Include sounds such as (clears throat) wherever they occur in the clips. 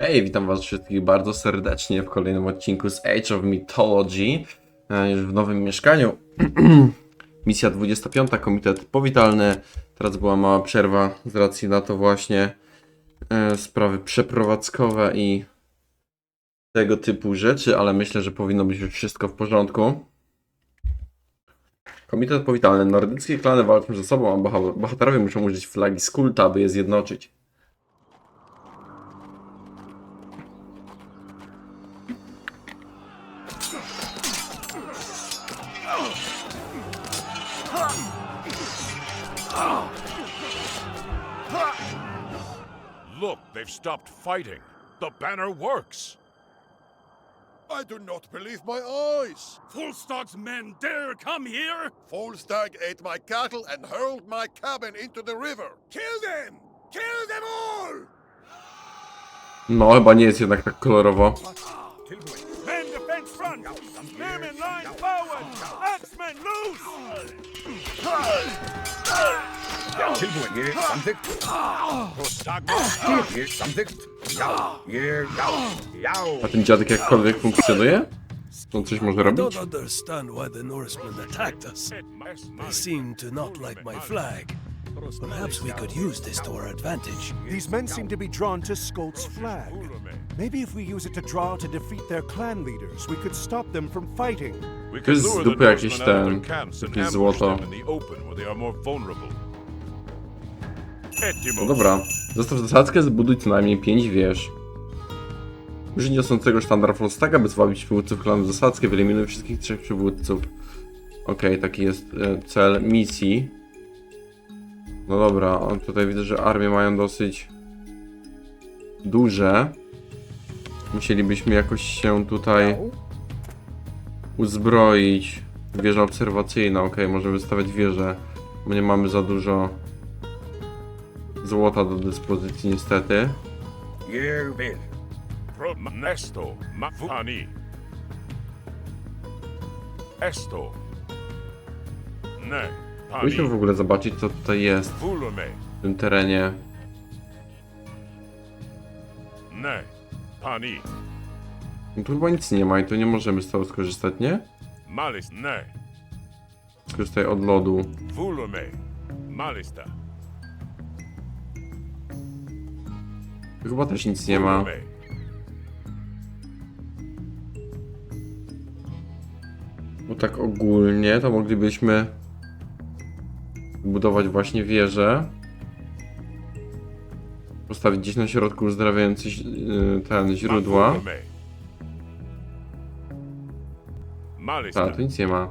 Hej, witam was wszystkich bardzo serdecznie w kolejnym odcinku z Age of Mythology. E, Już w nowym mieszkaniu. (clears throat) Misja 25, komitet powitalny. Teraz była mała przerwa z racji na to właśnie e, sprawy przeprowadzkowe i tego typu rzeczy, ale myślę, że powinno być już wszystko w porządku. Komitet powitalny. Nordyckie klany walczą ze sobą, a boha- bohaterowie muszą użyć flagi z kulta, aby je zjednoczyć. Look, they've stopped fighting. The banner works. I do not believe my eyes. Volstag's men dare come here? Volstagg ate my cattle and hurled my cabin into the river. Kill them! Kill them all! No, chyba nie jest jednak tak kolorowo. Men defense front! Spearmen line forward! Axemen loose! Tilbury, here, something. Volstagg Here, here, something. Yow, here, yow, yow. A ten dziadek jakkolwiek funkcjonuje? On coś może I robić? don't understand why the Norsemen attacked us. They seem to not like my flag. Perhaps we could use this to our advantage. These men seem to be drawn to Skolt's flag. Maybe if we use it to draw to defeat their clan leaders, we could stop them from fighting. We To jest can z lure the dupy jakieś Norsemen out of ten- their camps and jakieś ambush złoto. No dobra. Zostaw zasadzkę, zbuduj co najmniej 5 wież. Użyj niosącego sztandar Frostaga, by zwabić przywódców klanu zasadzkę, wyeliminuj wszystkich trzech przywódców. Okej, taki jest e, cel misji. No dobra, tutaj widzę, że armie mają dosyć duże. Musielibyśmy jakoś się tutaj uzbroić. Wieża obserwacyjna, okej, możemy wystawiać wieżę, bo nie mamy za dużo złota do dyspozycji niestety. Esto. Ne. Musimy w ogóle zobaczyć co tutaj jest w tym terenie. Ne. Pani. No tu chyba nic nie ma i tu nie możemy z tego skorzystać, nie? Malis. Ne. Skorzystaj od lodu. Malista. Tu chyba też nic nie ma. Bo tak ogólnie to moglibyśmy budować właśnie wieżę. Postawić gdzieś na środku uzdrawiający yy, ten źródła. Tak, tu nic nie ma.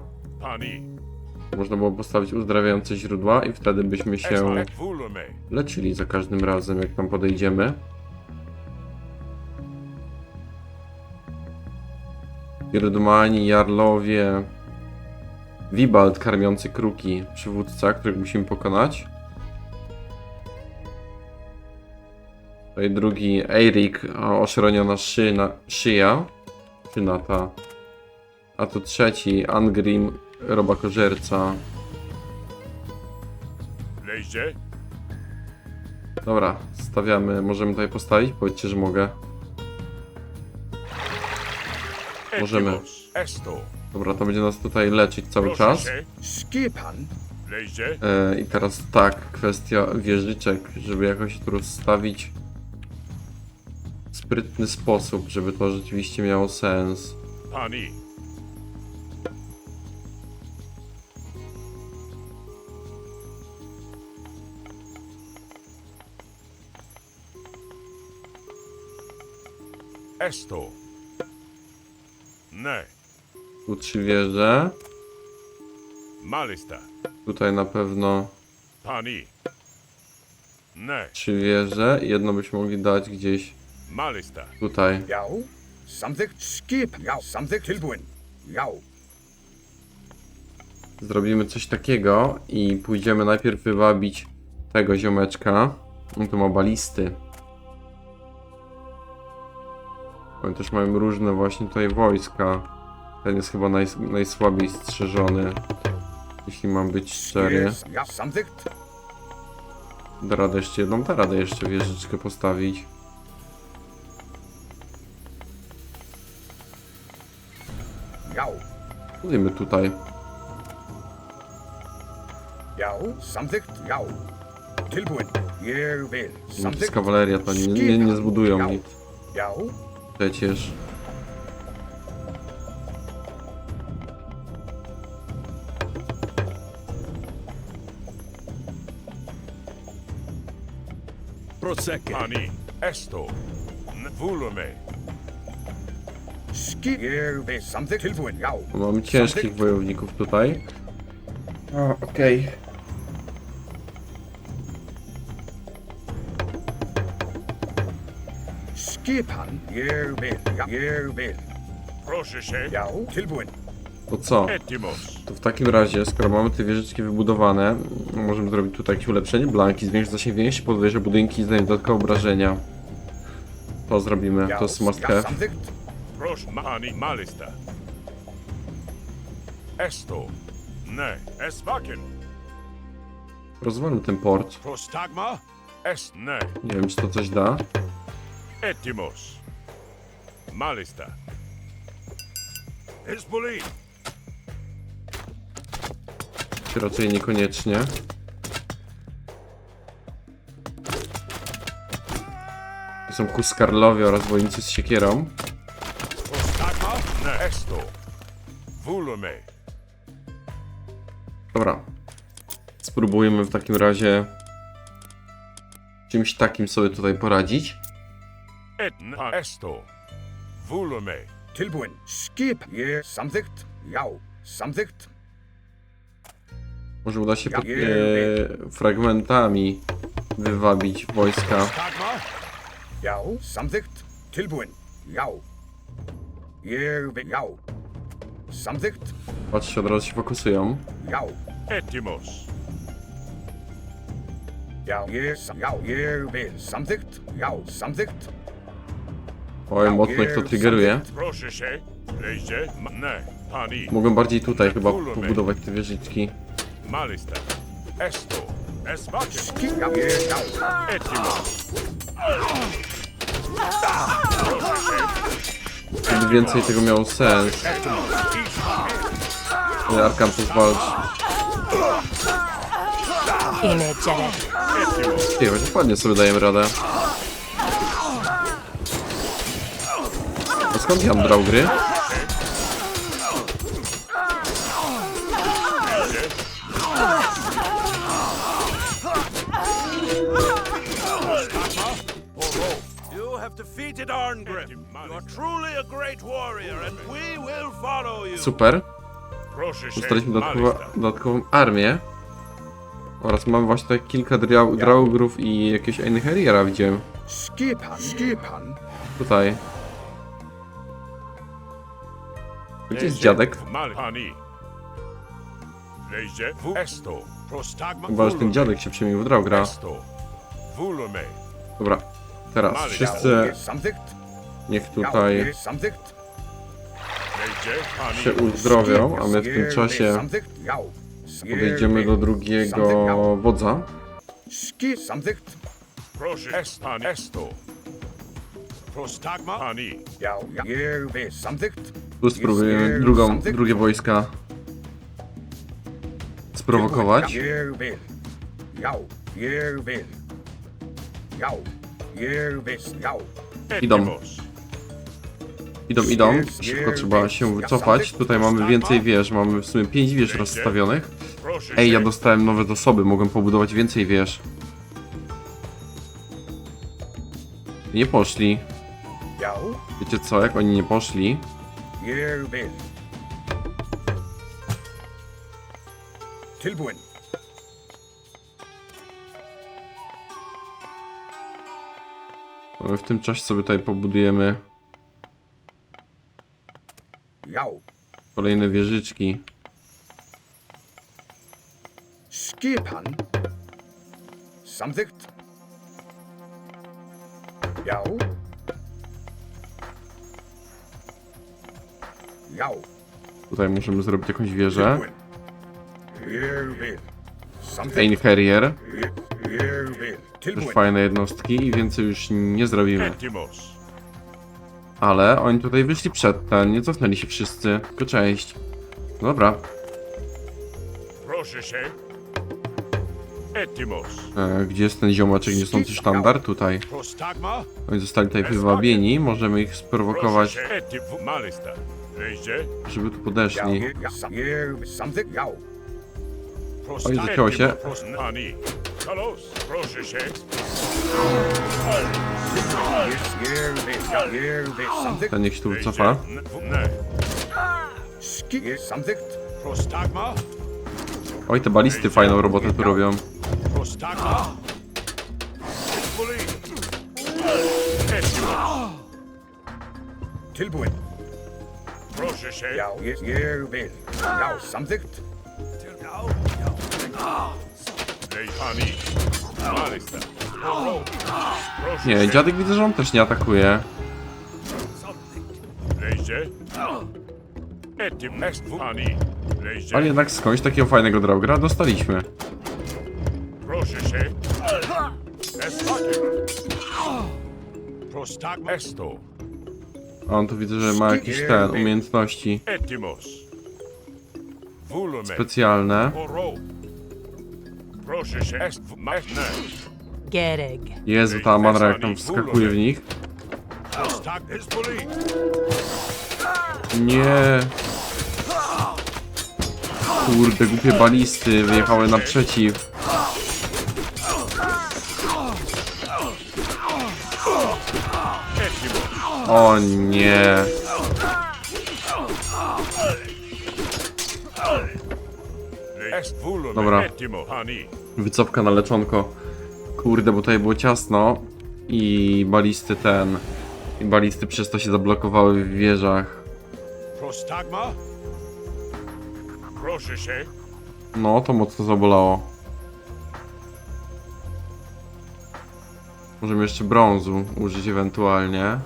Można było postawić uzdrawiające źródła i wtedy byśmy się leczyli za każdym razem, jak tam podejdziemy. Pierdumani, Jarlowie, Wibald karmiący kruki, przywódca, których musimy pokonać. Tutaj drugi Eirik, a oszroniona szyna, szyja, szyna ta. A tu trzeci Angrim, robakożerca. Leździe. Dobra, stawiamy. Możemy tutaj postawić? Powiedzcie, że mogę. Możemy. Dobra, to będzie nas tutaj leczyć cały czas. E, I teraz tak, kwestia wieżyczek, żeby jakoś tu rozstawić w sprytny sposób, żeby to rzeczywiście miało sens. Pani. Esto. Ne. Tu trzy wieże. Malista. Tutaj na pewno Pani. Ne. trzy wieże. Jedno byśmy mogli dać gdzieś Malista. tutaj. Skip. Zrobimy coś takiego i pójdziemy najpierw wywabić tego ziomeczka. On tu ma balisty. Oni też mają różne właśnie tutaj wojska. Ten jest chyba naj, najsłabiej strzeżony. Jeśli mam być szczery. Da radę jeszcze jedną, da radę jeszcze wieżyczkę postawić. Budujmy tutaj. Nic, kawaleria to nie, nie, nie zbudują nic. Przecież. Prosecco. Pani. Esto. Ja. Mamy ciężkich wojowników tutaj. Okej. Skipan. Ja. Jeg vil. Proszę się. Ja. Tilbuen. To co? Etimos. To w takim razie, skoro mamy te wieżyczki wybudowane, możemy zrobić tutaj jakieś ulepszenie. Blanki, zwiększyć zasięg więźni, podwyższa budynki i zdają dodatkowe obrażenia. To zrobimy, to jest must have. Proszę. Pani. Malista. Esto. Ne. Esvaken. Rozwalmy ten port. Prostagma. Est. Ne. Nie wiem, czy to coś da. Etimos. Malista. Hezbollah. Czy raczej niekoniecznie. To są kuskarlowie oraz wojownicy z siekierą. Ne. Esto. Volume. Dobra. Spróbujemy w takim razie czymś takim sobie tutaj poradzić. Et. Ne. Esto. Volume. Tilbuen. Skip. Jeg. Samtykt. Ja. Samtykt. Może uda się pod, e, fragmentami wywabić wojska. Ja. Samtykt. Tilbuen. Ja. Jeg vil. Samtykt. Patrzcie, od razu się fokusują. Ja. Etimos. Jeg. sam- Ja. Jeg vil. Samtykt. Ja. Samtykt. Oj, mocno ich to triggeruje. Proszę się. Lejdzie. Ne. Pani. Mogłem bardziej tutaj chyba pobudować te wieżyczki. Malista. Esto. Więcej tego miało sens. Walczy. Energetic. Etimos. Ty, chociaż ładnie sobie dajemy radę. Skąd ja brał gry? You have defeated Arngrim. You are truly a great warrior, and we will follow you. Super. Dodatkowa, Malista. dodatkową armię. Oraz mamy właśnie tutaj kilka drau- draugrów i jakiegoś Einherjera widziałem. Skipan. Skipan. Tutaj. Gdzie jest dziadek? Że ten dziadek się przemienił w. Volume. Dobra. Teraz wszyscy niech tutaj się uzdrowią, a my w tym czasie podejdziemy do drugiego wodza. Proszę. Esto. Prostagma. Ja. Ja. Tu spróbujemy drugą, drugie wojska sprowokować. Idą. Idą, idą. Szybko trzeba się wycofać. Tutaj mamy więcej wież. Mamy w sumie 5 wież rozstawionych. Ej, ja dostałem nowe zasoby. Mogłem pobudować więcej wież. Nie poszli. Wiecie co, jak oni nie poszli? Tilbuen. to my w tym czasie sobie tutaj pobudujemy Ja. kolejne wieżyczki. Skipan. Samtykt. Ja. Tutaj możemy zrobić jakąś wieżę. Einherjer. Też fajne jednostki i więcej już nie zrobimy. Ale oni tutaj wyszli przed ten, nie cofnęli się wszyscy. Tylko cześć. Dobra. Proszę się. Etimos. E, gdzie jest ten ziomaczek niosący sztandar? Tutaj. Oni zostali tutaj wywabieni. Możemy ich sprowokować, Wejdzie. żeby tu podeszli. Oj, zaczęło się. Kalos. Proszę się. Ten niech się tu wycofa. Oj, te balisty fajną robotę tu robią. Tilbuin. Proszę się. Proszę Nie, się. dziadek widzę, że on też nie atakuje. Etim. Ale jednak skądś takiego fajnego draugra dostaliśmy. Proszę się. Estate. Prostagma. Esto. A on tu widzę, że ma jakieś ten umiejętności specjalne. Jezu, ta manra jak tam wskakuje w nich. Poli. Nie. Kurde, głupie balisty wyjechały naprzeciw. O nie. Dobra. Wycofka na leczonko. Kurde, bo tutaj było ciasno. I balisty ten. I balisty przez to się zablokowały w wieżach. Prostagma. Proszę się. No, to mocno zabolało. Możemy jeszcze brązu użyć ewentualnie.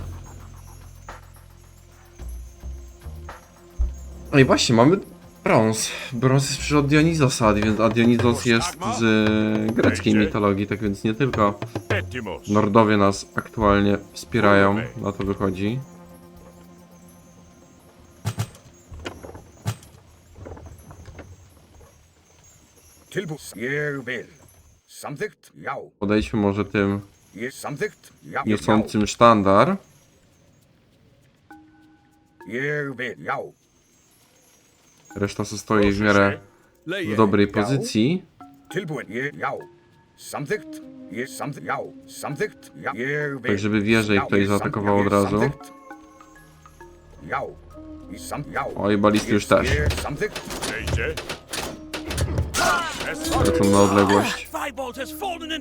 No i właśnie, mamy brąz. Brąz jest przecież od Dionizosa, więc a Dionizos jest z e, greckiej mitologii, tak więc nie tylko. Nordowie nas aktualnie wspierają, na to wychodzi. Podejdźmy może tym niosącym sztandar. Reszta se stoi w miarę w dobrej pozycji. Tak, żeby wieżę ich tutaj zaatakował od razu. Oj, balisty już też. Wejdzie. Lecą na odległość. Firebolt has fallen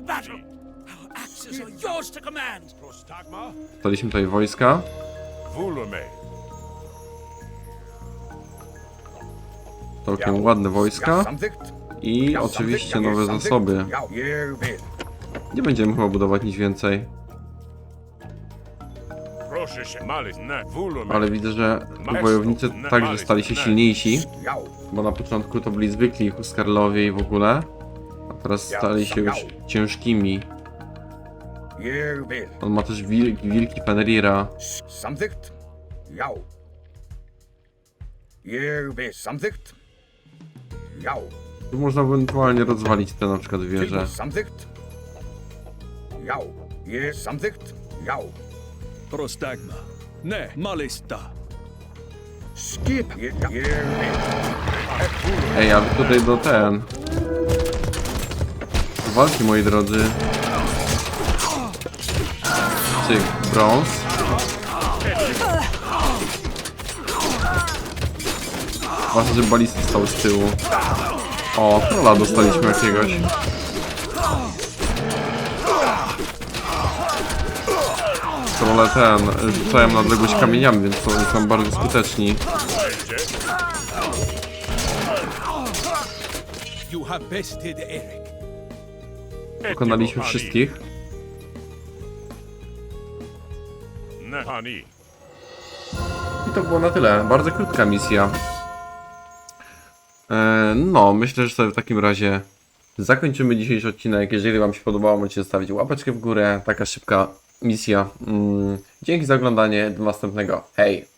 Całkiem ładne wojska. I oczywiście nowe zasoby. Nie będziemy chyba budować nic więcej. Ale widzę, że wojownicy także stali się silniejsi. Bo na początku to byli zwykli huskarlowie i w ogóle. A teraz stali się już ciężkimi. On ma też wilki, wilki Fenrira. Yao. Tu można ewentualnie rozwalić te na przykład wieże. Something. Yao. Yes, something. Yao. Prostagma. Ne, malista. Skip. Ej, ale tutaj do ten. Walki moi drodzy. Cyk, brąz. Ważne, że balisty stały z tyłu. O, trolla dostaliśmy jakiegoś. Trolle ten, rzucają na odległość kamieniami, więc to są bardzo skuteczni. Pokonaliśmy wszystkich. I to było na tyle. Bardzo krótka misja. E, no, myślę, że sobie w takim razie zakończymy dzisiejszy odcinek. Jeżeli Wam się podobało, możecie zostawić łapeczkę w górę. Taka szybka misja. Mm, dzięki za oglądanie. Do następnego. Hej!